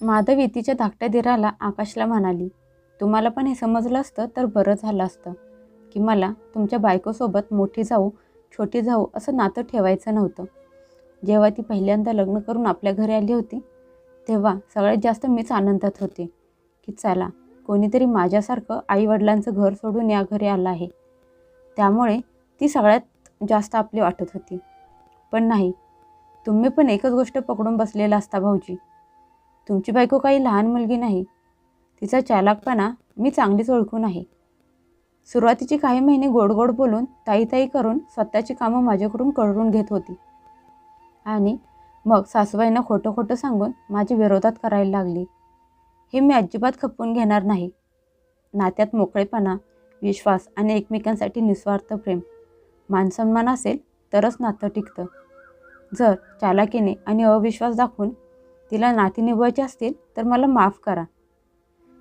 माधवी तिच्या धाकट्या दिराला आकाशला म्हणाली तुम्हाला पण हे समजलं असतं तर बरं झालं असतं की मला तुमच्या बायकोसोबत मोठी जाऊ छोटी जाऊ असं नातं ठेवायचं नव्हतं. जेव्हा ती पहिल्यांदा लग्न करून आपल्या घरी आली होती तेव्हा सगळ्यात जास्त मीच आनंदात होते की चला कोणीतरी माझ्यासारखं आईवडिलांचं घर सोडून या घरी आलं आहे. त्यामुळे ती सगळ्यात जास्त आपली वाटत होती. पण नाही तुम्ही पण एकच गोष्ट पकडून बसलेला असता भाऊजी. तुमची बायको काही लहान मुलगी नाही. तिचा चालाकपणा मी चांगलीच ओळखून आहे. सुरुवातीची काही महिने गोड गोड बोलून ताई ताई करून स्वतःची कामं माझ्याकडून करून घेत होती. आणि मग सासूबाईंना खोटं खोटं सांगून माझ्या विरोधात करायला लागली. हे मी अजिबात खपवून घेणार नाही. नात्यात मोकळेपणा विश्वास आणि एकमेकांसाठी निस्वार्थ प्रेम. मानसन्मान असेल तरच नातं टिकतं. जर चालाकीने आणि अविश्वास दाखवून तिला नाती निभवायचे असतील तर मला माफ करा.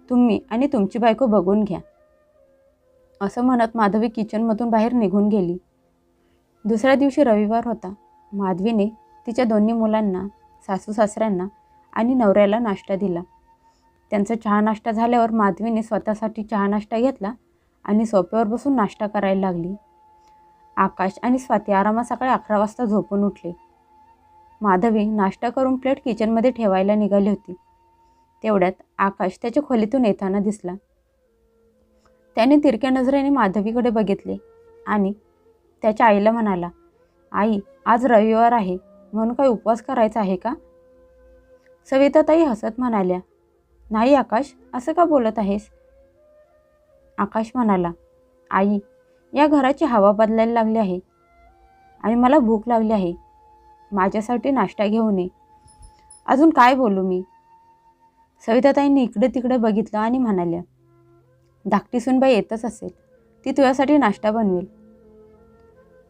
तुम्ही आणि तुमची बायको बघून घ्या. असं म्हणत माधवी किचनमधून बाहेर निघून गेली. दुसऱ्या दिवशी रविवार होता. माधवीने तिच्या दोन्ही मुलांना सासू सासऱ्यांना आणि नवऱ्याला नाश्ता दिला. त्यांचा चहा नाश्ता झाल्यावर माधवीने स्वतःसाठी चहा नाश्ता घेतला आणि सोप्यावर बसून नाश्ता करायला लागली. आकाश आणि स्वाती आरामात सकाळी अकरा वाजता झोपून उठले. माधवी नाश्ता करून प्लेट किचनमध्ये ठेवायला निघाली होती. तेवढ्यात आकाश त्याच्या खोलीतून येताना दिसला. त्याने तिरक्या नजरेने माधवीकडे बघितले आणि त्याच्या आईला म्हणाला आई आज रविवार आहे म्हणून काही उपवास करायचा आहे का? सविताताई हसत म्हणाल्या नाही आकाश असं का बोलत आहेस? आकाश म्हणाला आई या घराची हवा बदलायला लागली आहे आणि मला भूक लागली आहे. माझ्यासाठी नाश्ता घेऊन ये. अजून काय बोलू मी? सविताताईंनी इकडे तिकडे बघितलं आणि म्हणाल्या धाकटी सुनबाई येतच असेल ती तुझ्यासाठी नाश्ता बनवेल.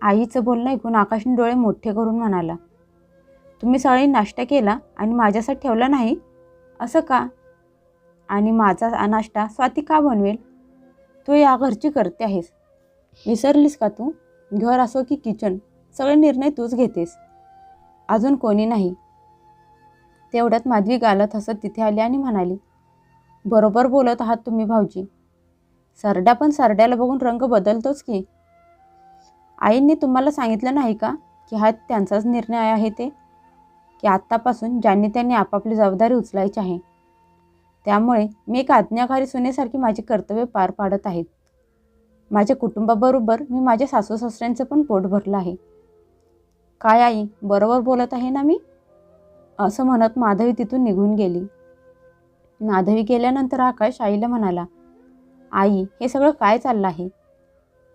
आईचं बोलणं ऐकून आकाशने डोळे मोठे करून म्हणाला तुम्ही सगळी नाश्ता केला आणि माझ्यासाठी ठेवला नाही? असं का? आणि माझा नाश्ता स्वाती का बनवेल? तू या घरची करते आहेस. विसरलीस का तू? घर असो की किचन सगळे निर्णय तूच घेतेस. अजून कोणी नाही. तेवढ्यात माधवी गालत हसत तिथे आली आणि म्हणाली बरोबर बोलत आहात तुम्ही भाऊजी. सरड्या पण सरड्याला बघून रंग बदलतोच की. आईंनी तुम्हाला सांगितलं नाही का की हा त्यांचाच निर्णय आहे ते? की आत्तापासून ज्यांनी त्यांनी आपापली जबाबदारी उचलायची आहे. त्यामुळे मी एक आज्ञाकारी सुनेसारखी माझी कर्तव्य पार पाडत आहेत माझ्या कुटुंबाबरोबर मी माझ्या सासू सासऱ्यांचं पण पोट भरलं आहे. काय आई बरोबर बोलत आहे ना मी? असं म्हणत माधवी तिथून निघून गेली. माधवी गेल्यानंतर आकाश आईला म्हणाला आई हे सगळं काय चाललं आहे?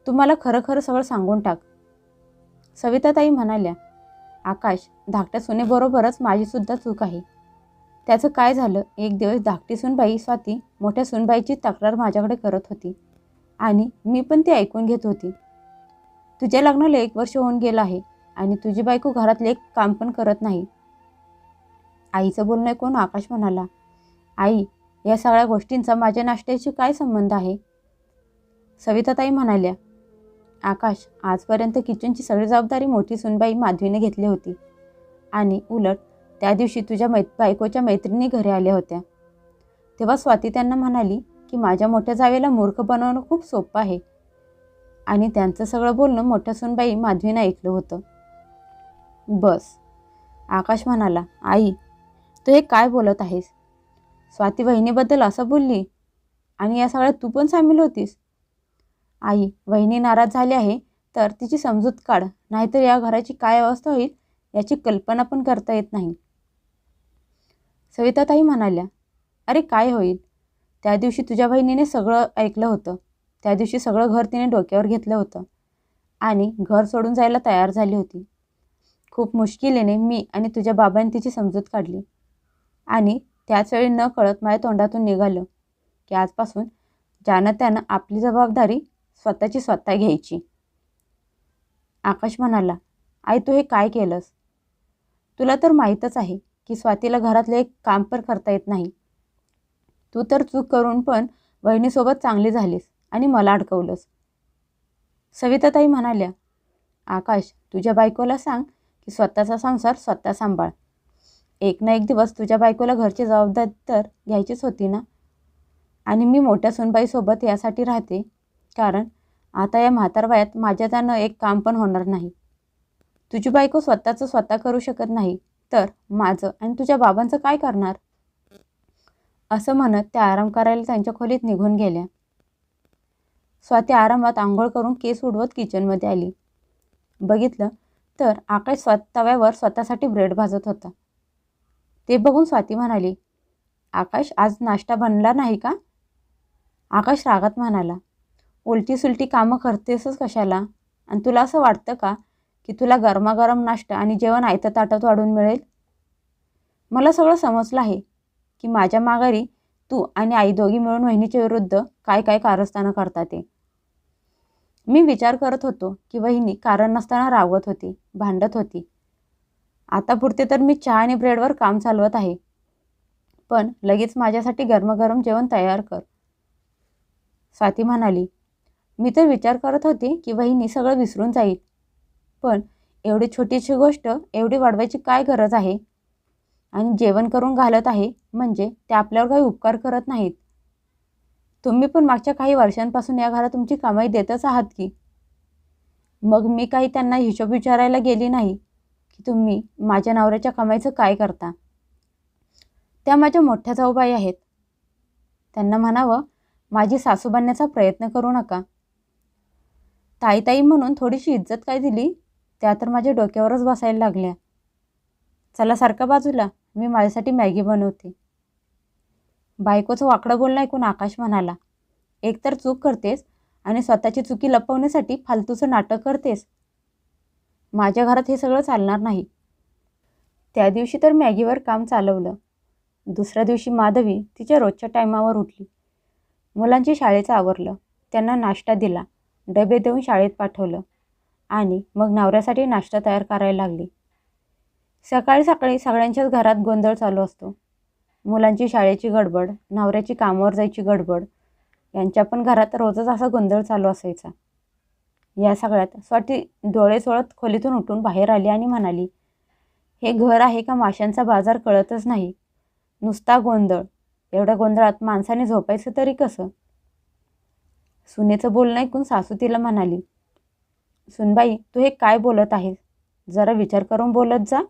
तुम्हाला खरं खरं सगळं सांगून टाक. सविताताई म्हणाल्या आकाश धाकट्या सुनेबरोबरच माझीसुद्धा चूक आहे. त्याचं काय झालं? एक दिवस धाकटी सुनबाई स्वाती मोठ्या सुनबाईची तक्रार माझ्याकडे करत होती आणि मी पण ती ऐकून घेत होती. तुझ्या लग्नाला एक वर्ष होऊन गेलं आहे. आणि तुझी बायको घरातले एक काम पण करत नाही. आईचं बोलणं ऐकून आकाश म्हणाला आई या सगळ्या गोष्टींचा माझ्या नाश्त्याशी काय संबंध आहे? सविताताई म्हणाल्या आकाश आजपर्यंत किचनची सगळी जबाबदारी मोठी सुनबाई माधवीने घेतली होती. आणि उलट त्या दिवशी तुझ्या मै बायकोच्या मैत्रिणी घरी आल्या होत्या. तेव्हा स्वाती त्यांना म्हणाली की माझ्या मोठ्या जावेला मूर्ख बनवणं खूप सोपं आहे. आणि त्यांचं सगळं बोलणं मोठ्या सुनबाई माधवीनं ऐकलं होतं. बस. आकाश म्हणाला आई तू हे काय बोलत आहेस? स्वाती वहिनीबद्दल असं बोलली? आणि या सगळ्यात तू पण सामील होतीस? आई वहिनी नाराज झाली आहे तर तिची समजूत काढ नाहीतर या घराची काय अवस्था होईल याची कल्पना पण करता येत नाही. सविताताई म्हणाल्या अरे काय होईल? त्या दिवशी तुझ्या बहिणीने सगळं ऐकलं होतं. त्या दिवशी सगळं घर तिने डोक्यावर घेतलं होतं. आणि घर सोडून जायला तयार झाली होती. खूप मुश्किलीने मी आणि तुझ्या बाबांनी तिची समजूत काढली. आणि त्याचवेळी न कळत माझ्या तोंडातून निघालं की आजपासून ज्यानं त्यानं आपली जबाबदारी स्वतःची स्वतः घ्यायची. आकाश म्हणाला आई तू हे काय केलंस? तुला तर माहीतच आहे की स्वातीला घरातलं एक काम पण करता येत नाही. तू तर चूक करून पण बहिणीसोबत चांगली झालीस आणि मला अडकवलंस. सविताताई म्हणाल्या आकाश तुझ्या बायकोला सांग की स्वतःचा संसार स्वतः सांभाळ. एक ना एक दिवस तुझ्या बायकोला घरची जबाबदारी तर घ्यायचीच होती ना? आणि मी मोठ्या सुनबाईसोबत यासाठी राहते कारण आता या म्हातार वयात माझ्याच्यानं एक काम पण होणार नाही. तुझी बायको स्वतःचं स्वतः करू शकत नाही तर माझं आणि तुझ्या बाबांचं काय करणार? असं म्हणत त्या आराम करायला त्यांच्या खोलीत निघून गेल्या. स्वाती आरामात आंघोळ करून केस उडवत किचनमध्ये आली. बघितलं तर आकाश स्वत तव्यावर स्वतःसाठी ब्रेड भाजत होता. ते बघून स्वाती म्हणाली आकाश आज नाश्ता बनला नाही का? आकाश रागात म्हणाला उलटी सुलटी कामं करतेसच कशाला? आणि तुला असं वाटतं का की तुला गरमागरम नाश्ता आणि जेवण आयतं ताटात वाढून मिळेल? मला सगळं समजलं आहे की माझ्या माघारी तू आणि आई दोघी मिळून वहिनीच्या विरुद्ध काय काय कारस्थानं करता ते. मी विचार करत होतो की वहिनी कारण नसताना रागवत होती भांडत होती. आता पुरते तर मी चहा आणि ब्रेडवर काम चालवत आहे. पण लगेच माझ्यासाठी गरमागरम जेवण तयार कर. स्वाती म्हणाली मी तर विचार करत होते की वहिनी सगळं विसरून जाईल. पण एवढी छोटीशी गोष्ट एवढी वाढवायची काय गरज आहे? आणि जेवण करून घालत आहे म्हणजे ते आपल्यावर काही उपकार करत नाहीत. तुम्ही पण मागच्या काही वर्षांपासून या घरात तुमची कमाई देतच आहात की? मग मी काही त्यांना हिशोब विचारायला गेली नाही की तुम्ही माझ्या नवऱ्याच्या कमाईचं काय करता? त्या माझ्या मोठ्या जाऊबाई आहेत. त्यांना म्हणावं माझी सासू बनण्याचा प्रयत्न करू नका. ताई ताई म्हणून थोडीशी इज्जत काय दिली? त्या तर माझ्या डोक्यावरच बसायला लागल्या. चला सारखं बाजूला. मी माझ्यासाठी मॅगी बनवते. बायकोचं वाकडं बोलणं ऐकून आकाश म्हणाला एकतर चूक करतेस आणि स्वतःची चुकी लपवण्यासाठी फालतूचं नाटक करतेस. माझ्या घरात हे सगळं चालणार नाही. त्या दिवशी तर मॅगीवर काम चालवलं. दुसऱ्या दिवशी माधवी तिच्या रोजच्या टायमावर उठली. मुलांची शाळेचं आवरलं. त्यांना नाश्ता दिला. डबे देऊन शाळेत पाठवलं. आणि मग नवऱ्यासाठी नाश्ता तयार करायला लागली. सकाळी सकाळी सगळ्यांच्याच घरात गोंधळ चालू असतो. मुलांची शाळेची गडबड नवऱ्याची कामावर जायची गडबड यांच्या पण घरात रोजच असा गोंधळ चालू असायचा. या सगळ्यात स्वाती डोळे सोळत खोलीतून उठून बाहेर आली आणि म्हणाली हे घर आहे का माशांचा बाजार कळतच नाही. नुसता गोंधळ. एवढ्या गोंधळात माणसाने झोपायचं तरी कसं? सुनेचं बोलणं ऐकून सासू तिला म्हणाली सुनबाई तू हे काय बोलत आहेस? जरा विचार करून बोलत जा.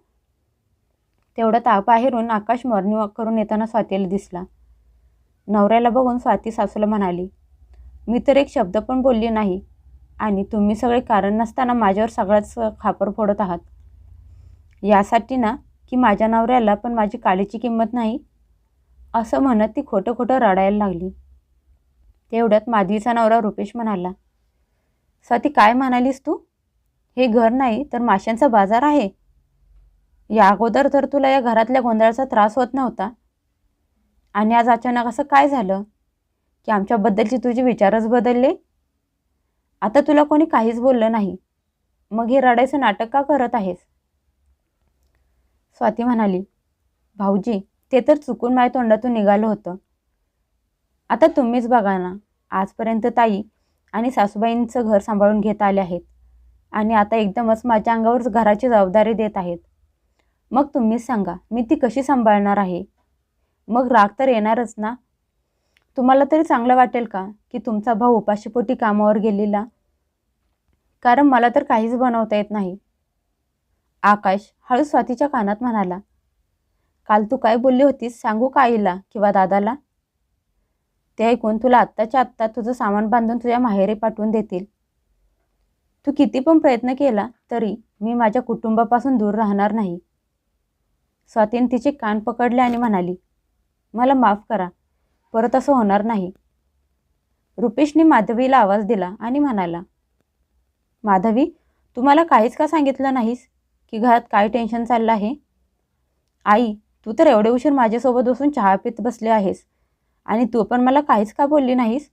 तेवढं तापाहेरून आकाश मॉर्निंग वॉक करून येताना स्वातीला दिसला. नवऱ्याला बघून स्वाती सासूला म्हणाली मी तर एक शब्द पण बोलली नाही आणि तुम्ही सगळे कारण नसताना माझ्यावर सगळ्याच खापर फोडत आहात. यासाठी ना की माझ्या नवऱ्याला पण माझी काळीची किंमत नाही? असं म्हणत ती खोटं खोटं रडायला लागली. तेवढ्यात माधवीचा नवरा रुपेश म्हणाला स्वाती काय म्हणालीस तू? हे घर नाही तर माशांचा बाजार आहे. या अगोदर तर तुला या घरातल्या गोंधळाचा त्रास होत नव्हता. आणि आज अचानक असं काय झालं? की आमच्याबद्दलचे तुझे विचारच बदलले? आता तुला कोणी काहीच बोललं नाही. मग हे रडायचं नाटक का करत आहेस? स्वाती म्हणाली भाऊजी ते तर चुकून माझ्या तोंडातून निघालं होतं. आता तुम्हीच बघा ना आजपर्यंत ताई आणि सासूबाईंचं घर सांभाळून घेत आले आहेत. आणि आता एकदमच माझ्या अंगावर घराची जबाबदारी देत आहेत. मग तुम्हीच सांगा मी ती कशी सांभाळणार आहे? मग राग तर येणारच ना? तुम्हाला तरी चांगलं वाटेल का की तुमचा भाऊ उपाशीपोटी कामावर गेलेला? कारण मला तर काहीच बनवता येत नाही. आकाश हळू स्वातीच्या कानात म्हणाला काल तू काय बोलली होतीस? सांगू का आईला किंवा दादाला? ते ऐकून तुला आत्ताच्या आत्ता तुझं सामान बांधून तुझ्या माहेरी पाठवून देतील. तू किती पण प्रयत्न केला तरी मी माझ्या कुटुंबापासून दूर राहणार नाही. स्वातीने तिचे कान पकडले आणि म्हणाली मला माफ करा परत असं होणार नाही. रुपेशने माधवीला आवाज दिला आणि म्हणाला माधवी तुम्हाला काहीच का सांगितलं नाहीस? की घरात काय टेन्शन चाललं आहे? आई तू तर एवढे उशीर माझ्यासोबत बसून चहा पित बसले आहेस. आणि तू पण मला काहीच का बोलली नाहीस?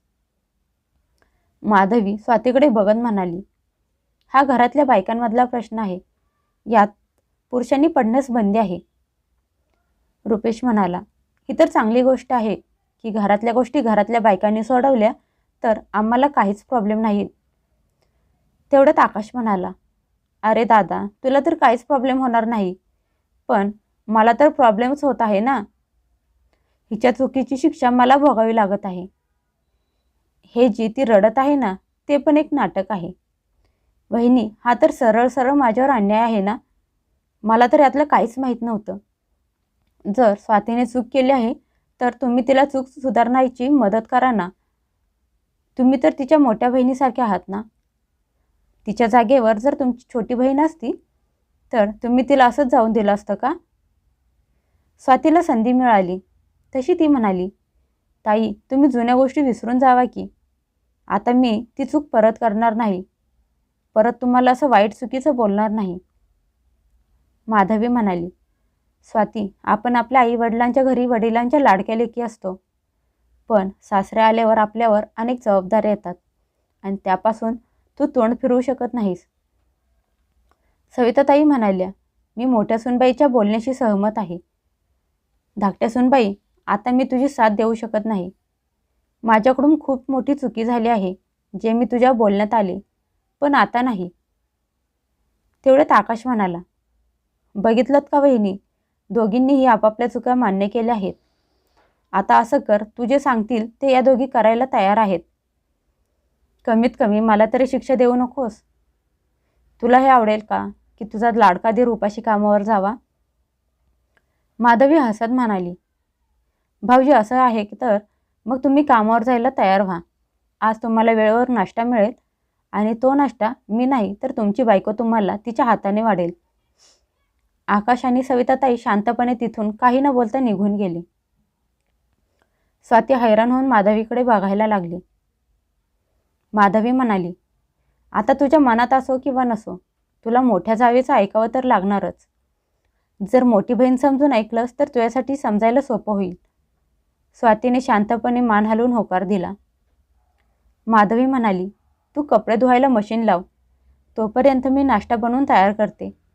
माधवी स्वातीकडे बघत म्हणाली हा घरातल्या बायकांमधला प्रश्न आहे. यात पुरुषांनी पडण्यास बंदी आहे. रुपेश म्हणाला ही तर चांगली गोष्ट आहे की घरातल्या गोष्टी घरातल्या बायकांनी सोडवल्या तर आम्हाला काहीच प्रॉब्लेम नाही. तेवढ्यात आकाश म्हणाला अरे दादा तुला तर काहीच प्रॉब्लेम होणार नाही पण मला तर प्रॉब्लेमच होत आहे ना. हिच्या चुकीची शिक्षा मला भोगावी लागत आहे. हे जी ती रडत आहे ना ते पण एक नाटक आहे. वहिनी हा तर सरळ सरळ माझ्यावर अन्याय आहे ना. मला तर यातलं काहीच माहीत नव्हतं. जर स्वातीने चूक केली आहे तर तुम्ही तिला चूक सुधारण्याची मदत करा ना. तुम्ही तर तिच्या मोठ्या बहिणीसारखे आहात ना. तिच्या जागेवर जर तुमची छोटी बहीण असती तर तुम्ही तिला असंच जाऊन दिलं असतं का? स्वातीला संधी मिळाली. तशी ती म्हणाली ताई तुम्ही जुन्या गोष्टी विसरून जावा की. आता मी ती चूक परत करणार नाही. परत तुम्हाला असं वाईट चुकीचं बोलणार नाही. माधवी म्हणाली स्वाती आपण आपल्या आई वडिलांच्या घरी वडिलांच्या लाडक्या लेकी असतो. पण सासरे आल्यावर आपल्यावर अनेक जबाबदाऱ्या येतात. आणि त्यापासून तू तोंड फिरवू शकत नाहीस. सविताताई म्हणाल्या मी मोठ्या सुनबाईच्या बोलण्याशी सहमत आहे. धाकट्या सुनबाई आता मी तुझी साथ देऊ शकत नाही. माझ्याकडून खूप मोठी चुकी झाली आहे जे मी तुझ्या बोलण्यात आले पण आता नाही. तेवढ्यात आकाश म्हणाला बघितलं का वहिनी दोघींनीही आपापल्या चुका मान्य केल्या आहेत. आता असं कर तू जे सांगतील ते या दोघी करायला तयार आहेत. कमीत कमी मला तरी शिक्षा देऊ नकोस. तुला हे आवडेल का की तुझा लाडका दीर उपाशी कामावर जावा? माधवी हसत म्हणाली भाऊजी असं आहे की तर मग तुम्ही कामावर जायला तयार व्हा. आज तुम्हाला वेळेवर नाश्ता मिळेल आणि तो नाश्ता मी नाही तर तुमची बायको तुम्हाला तिच्या हाताने वाढेल. आकाश आणि सविताताई शांतपणे तिथून काही न बोलता निघून गेली. स्वाती हैराण होऊन माधवीकडे बघायला लागली. माधवी म्हणाली आता तुझ्या मनात असो किंवा नसो तुला मोठ्या जावेचं ऐकावं तर लागणारच. जर मोठी बहीण समजून ऐकलंस तर तुझ्यासाठी समजायला सोपं होईल. स्वातीने शांतपणे मान हलवून होकार दिला. माधवी म्हणाली तू कपडे धुवायला मशीन लाव. तोपर्यंत मी नाश्ता बनवून तयार करते.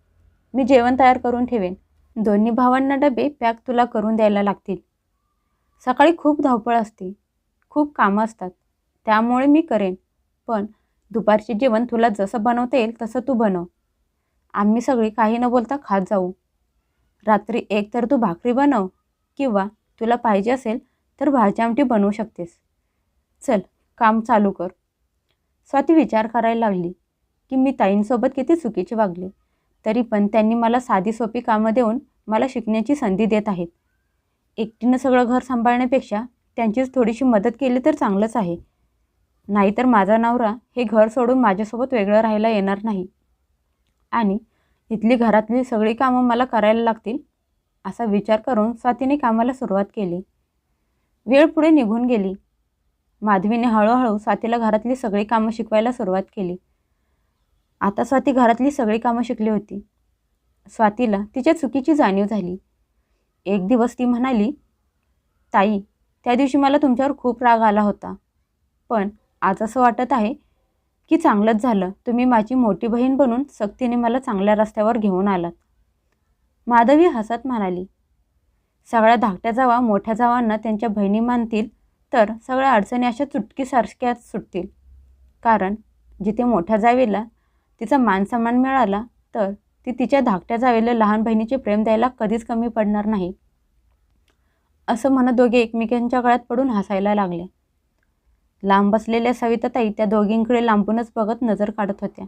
मी जेवण तयार करून ठेवेन. दोन्ही भावांना डबे पॅक तुला करून द्यायला लागतील. सकाळी खूप धावपळ असते. खूप कामं असतात. त्यामुळे मी करेन. पण दुपारचे जेवण तुला जसं बनवता येईल तसं तू बनव. आम्ही सगळी काही न बोलता खात जाऊ. रात्री एक तर तू भाकरी बनव किंवा तुला पाहिजे असेल तर भाजी आमटी बनवू शकतेस. चल काम चालू कर. स्वाती विचार करायला लागली की मी ताईंसोबत किती चुकीचे वागले. तरी पण त्यांनी मला साधी सोपी कामं देऊन मला शिकण्याची संधी देत आहेत. एकटीनं सगळं घर सांभाळण्यापेक्षा त्यांचीच थोडीशी मदत केली तर चांगलंच आहे. नाहीतर माझा नवरा हे घर सोडून माझ्यासोबत वेगळं राहायला येणार नाही. आणि इथली घरातली सगळी कामं मला करायला लागतील असा विचार करून स्वातीने कामाला सुरुवात केली. वेळ पुढे निघून गेली. माधवीने हळूहळू स्वातीला घरातली सगळी कामं शिकवायला सुरुवात केली. आता स्वाती घरातली सगळी कामं शिकली होती. स्वातीला तिच्या चुकीची जाणीव झाली. एक दिवस ती म्हणाली ताई त्या दिवशी मला तुमच्यावर खूप राग आला होता. पण आज असं वाटत आहे की चांगलंच झालं. तुम्ही माझी मोठी बहीण बनून सक्तीने मला चांगल्या रस्त्यावर घेऊन आलात. माधवी हसत म्हणाली सगळ्या धाकट्या जावा मोठ्या जावांना त्यांच्या बहिणी मानतील तर सगळ्या अडचणी अशा चुटकीसारख्याच सुटतील. कारण जिथे मोठ्या जावेला तिचा मानसन्मान मिळाला तर ती तिच्या धाकट्या जावेला लहान बहिणीचे प्रेम द्यायला कधीच कमी पडणार नाही. असं म्हणत दोघे एकमेकांच्या गळ्यात पडून हसायला लागले. लांब बसलेल्या सविताताई त्या दोघींकडे लांबूनच बघत नजर काढत होत्या.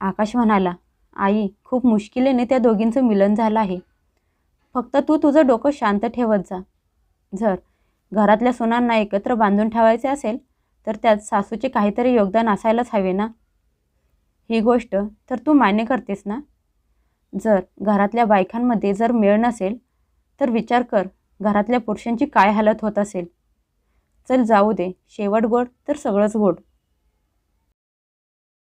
आकाश म्हणाला आई खूप मुश्किलीने त्या दोघींचं मिलन झालं आहे. फक्त तू तुझं डोकं शांत ठेवत जा. जर घरातल्या सुनांना एकत्र बांधून ठेवायचे असेल तर त्यात सासूचे काहीतरी योगदान असायलाच हवे ना? ही गोष्ट तर तू मान्य करतेस ना? जर घरातल्या बायकांमध्ये जर मेळ नसेल तर विचार कर घरातल्या पुरुषांची काय हालत होत असेल. चल जाऊ दे शेवट गोड तर सगळंच गोड.